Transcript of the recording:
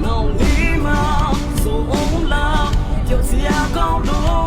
No, we must so on love. You're the only one.